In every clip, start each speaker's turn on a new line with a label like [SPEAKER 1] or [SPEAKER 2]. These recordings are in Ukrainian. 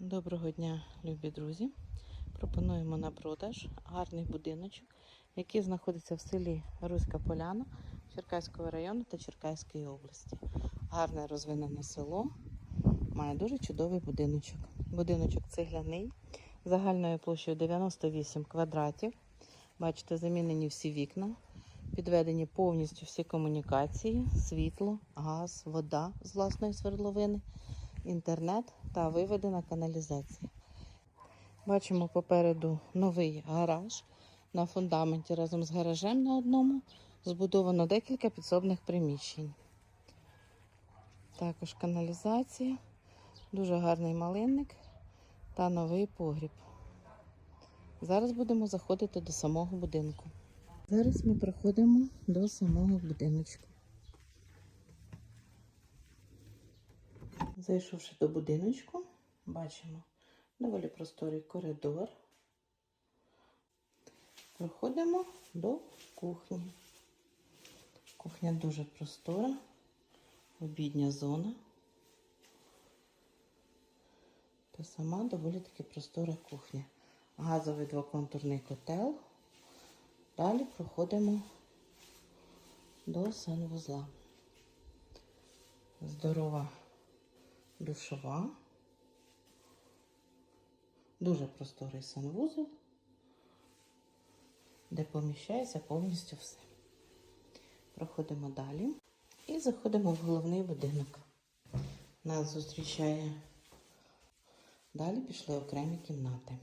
[SPEAKER 1] Доброго дня, любі друзі. Пропонуємо на продаж гарний будиночок, який знаходиться в селі Руська Поляна Черкаського району та Черкаської області. Гарне розвинене село, має дуже чудовий будиночок. Будиночок цегляний, загальною площею 98 квадратів. Бачите, замінені всі вікна, підведені повністю всі комунікації, світло, газ, вода з власної свердловини інтернет та виведена каналізація. Бачимо попереду новий гараж. На фундаменті разом з гаражем на одному збудовано декілька підсобних приміщень. Також каналізація, дуже гарний малинник та новий погріб. Зараз будемо заходити до самого будинку. Зараз ми приходимо до самого будиночку. Зайшовши до будиночку, бачимо доволі просторий коридор. Проходимо до кухні. Кухня дуже простора, обідня зона. Та сама доволі таки простора кухня. Газовий двоконтурний котел. Далі проходимо до санвузла. Здорова душова, дуже просторий санвузол, де поміщається повністю все. Проходимо далі і заходимо в головний будинок. Нас зустрічає. Далі пішли окремі кімнати.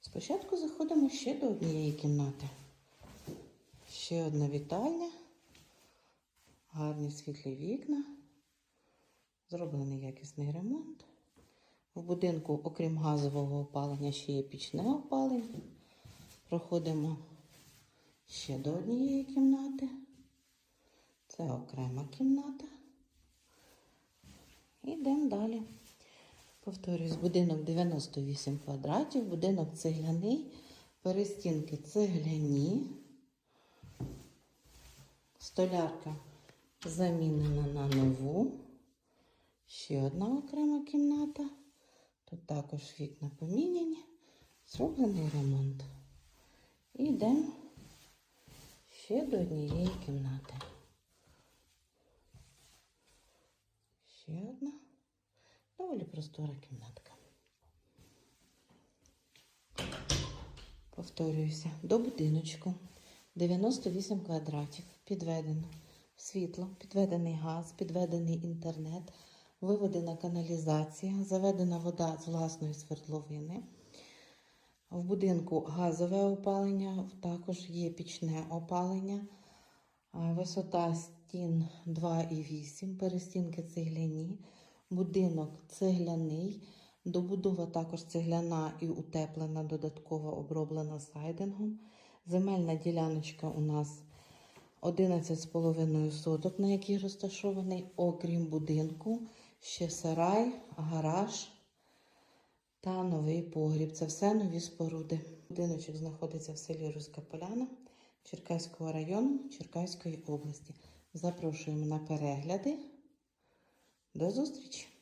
[SPEAKER 1] Спочатку заходимо ще до однієї кімнати. Ще одна вітальня, гарні світлі вікна. Зроблений якісний ремонт. В будинку, окрім газового опалення, ще є пічне опалення. Проходимо ще до однієї кімнати. Це окрема кімната. Йдемо далі. Повторюсь, будинок 98 квадратів, будинок цегляний, перестінки цегляні, столярка замінена на нову. Ще одна окрема кімната. Тут також вікна поміняні, зроблений ремонт. І йдемо ще до однієї кімнати. Ще одна доволі простора кімнатка. Повторююся, до будиночку 98 квадратів. Підведено світло, підведений газ, підведений інтернет виведена каналізація, заведена вода з власної свердловини. В будинку газове опалення, також є пічне опалення, висота стін 2,8, перестінки цегляні, будинок цегляний, добудова також цегляна і утеплена, додатково оброблена сайдингом. Земельна діляночка у нас 11,5 соток, на якій розташований, окрім будинку ще сарай, гараж та новий погріб. Це все нові споруди. Будиночок знаходиться в селі Руська Поляна Черкаського району Черкаської області. Запрошуємо на перегляди. До зустрічі!